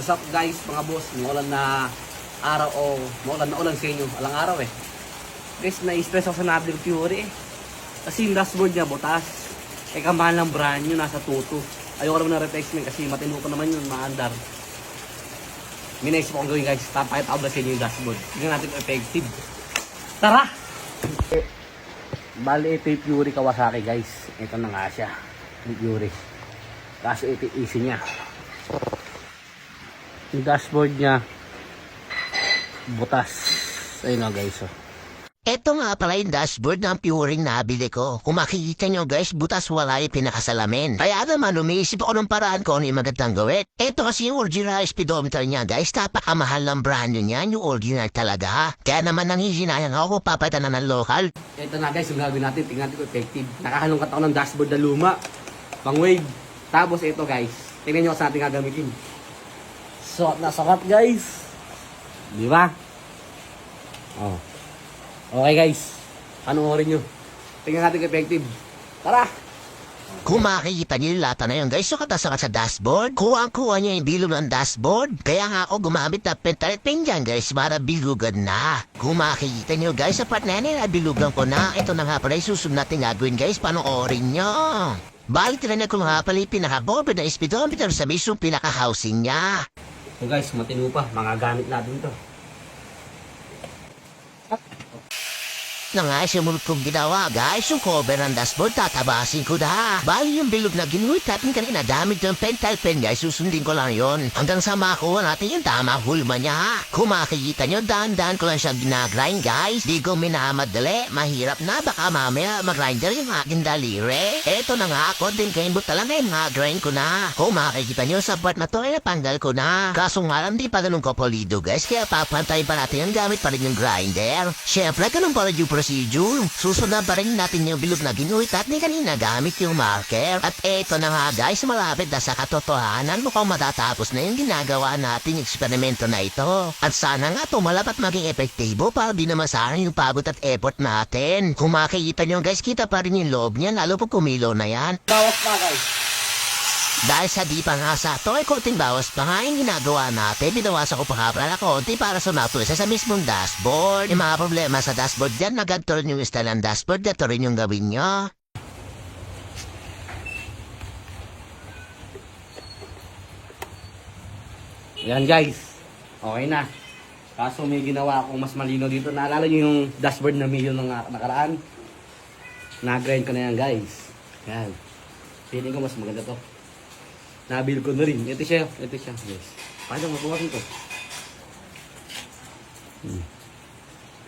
What's up guys, mga boss? Maulan na araw o maulan na ulan sa inyo. Alang araw eh. Guys, na-stress ako sa Nabil Fury eh. Kasi yung dashboard niya, butas. Eh, kamahal ng brand new, nasa tuto. Ayoko naman ng replacement kasi matino ko naman yun, maandar. May naisip akong gawin guys, tapakit ako sa inyo yung dashboard. Tingnan natin effective. Tara! Bali, ito yung Fury Kawasaki guys. Ito na nga siya. Yung Fury. Kaso ito yung easy niya. Yung dashboard niya, butas. Ayun na guys. Oh. Ito nga pala yung dashboard ng Puring nabili ko. Kung makikita nyo guys, butas wala yung pinakasalamin. Kaya naman umiisip ako ng paraan ko ano yung magandang gawin. Ito kasi yung original speedometer niya guys, tapakamahal ng brand new niya, yung original talaga. Kaya naman nangihinayang ako kung papalitan na ng local. Ito na guys, yung gagawin natin, tingnan natin kung effective. Nakahalongkat ako ng dashboard na luma. Pang wave. Tapos ito guys, tingnan nyo saan natin gagamitin. Suot na sukat guys. Di ba? Oh. Okay guys. Anong orin nyo? Tingnan natin kung effective. Tara! Kung makikita niyo yung lata na yun guys, sukat na sukat sa dashboard. Kuha-kuha niya yung bilog ng dashboard. Kaya nga ako gumamit ng pentalet pen dyan guys para bilugan na. Kung makikita niyo guys, sa part na yan, eh, bilugan ko na. Ito na nga pala susunod natin gagawin guys, panoorin nyo. Balik na ko nga pala yung pinaka-board na speedometer sa mismong pinaka-housing niya. So guys, matino pa. Mga gamit natin to. Na nga sumunod kong ginawa guys. Yung cover ng dashboard tatabasin ko na. Bali yung bilog na ginuhit natin kanina damit ng pental pen guys. Susundin ko lang yon hanggang sa makuha natin yung tama hulma niya kung makikita nyo dahan-dahan ko lang siya ginagrind guys. Di ko minamadali. Mahirap na. Baka mamaya magrinder yung aking daliri. Eto na nga konting kaimbot talaga yung mga grind ko na. Kung makikita nyo sa part na to ay napanggal ko na. Kaso nga lang di pa ganun ko polido guys. Kaya papantay pa natin yung gamit pa rin yung grinder. Syempre ganun pa rin yung procedure. Susunod pa rin natin yung bilog na ginuhit at ni kanina gamit yung marker. At eto na nga guys, malapit na sa katotohanan mukhang matatapos na yung ginagawa nating eksperimento na ito. At sana nga tumalap at maging epektibo para di yung pagod at effort natin. Kung makikita nyo guys, kita pa rin yung loob niya lalo pag kumilo na yan. Bawas pa guys. Dahil sa di pa nga sa to ay konting bawas pa nga yung ginagawa natin. Binawasan ko pa nga pala konti para sumato isa sa mismong dashboard. Yung mga problema sa dashboard dyan, naganto rin yung style ng dashboard, ito rin yung gawin nyo. Yan guys. Okay na. Kaso may ginawa akong mas malino dito. Naalala niyo yung dashboard na nung nak- nakaraan? Nag-grind ko na yan guys. Yan. Feeling ko mas maganda to. Nabil ko na rin. Ito siya. Ito siya guys. Paano mabukasin to?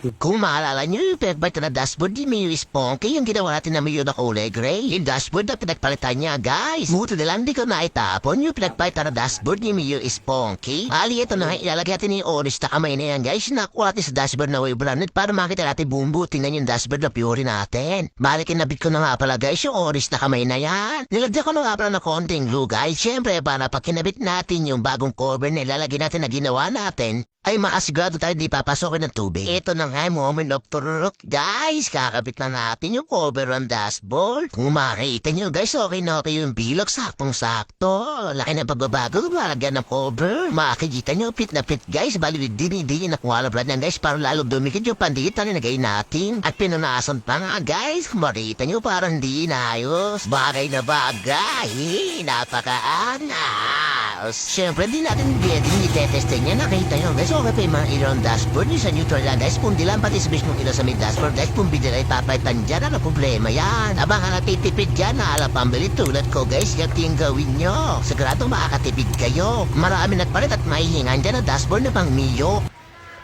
Kung maalala nyo yung pinagbait na dashboard ni Mio Sponky, yung ginawa natin na Mio na kulay gray. Yung dashboard na pinagpalitan niya, guys. Buti na lang di ko naitapon yung pinagpait na dashboard ni Mio Sponky. Ali, ito na ilalagay natin yung orange na kamay na yan, guys. Nakuha natin sa dashboard na way branded para makita natin bumbu. Tingnan yung dashboard na pure natin. Balik, kinabit ko na nga pala, guys, yung orange na kamay na yan. Nilagyan ko na nga pala ng konting glue, guys. Siyempre, para pag kinabit natin yung bagong cover na ilalagay natin na ginawa natin, ay makasigurado tayo di papasokin ng tubig. Ito na nga moment of truth. Guys, kakabit na natin yung cover ng dashboard. Kung makikita nyo guys, okay na okay yung bilog. Saktong-sakto. Laki na pagbabago. Malagyan ng cover. Makikita nyo, fit na fit guys. Bali, dini-dini na kuha na brad yan guys. Para lalo dumikit yung pandikit na nilagay natin. At pinunasan pa nga guys. Kung makikita nyo, parang di inayos. Bagay na bagay. Napaka-angas. Siyempre, di natin pwedeng i-testing yan. Nakita nyo guys, okay pa yung mga ilaw ng dashboard. Yung sa neutral lang guys, kung di lang pati sa mismong ilaw sa may dashboard guys, kung bigla ay papaitan dyan, ano problema yan? Abang ka natitipid dyan, naala pambili tulad ko guys, yan yung gawin nyo. Sigurado makakatipid kayo. Marami nagpalit at mahihingan dyan ang dashboard na pang Mio.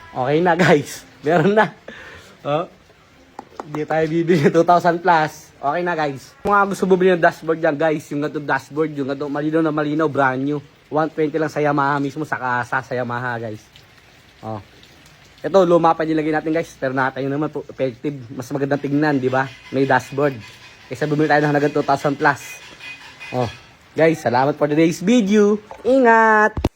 Okay na guys. Meron na. Oh. Hindi tayo bibili 2,000 plus. Okay na guys. Kung nga gusto bumili ng dashboard yan guys, yung ganito dashboard, yung ganito malinaw na malinaw, brand new. 120 lang sa Yamaha mismo, sa kasa sa Yamaha guys. Oh. Ito, luma pa nilagay natin guys. Pero nakatayo naman po, effective. Mas magandang tignan, di ba? May dashboard. Kaysa bumili tayo ng halagang 2,000 plus. Oh. Guys, salamat for today's video. Ingat!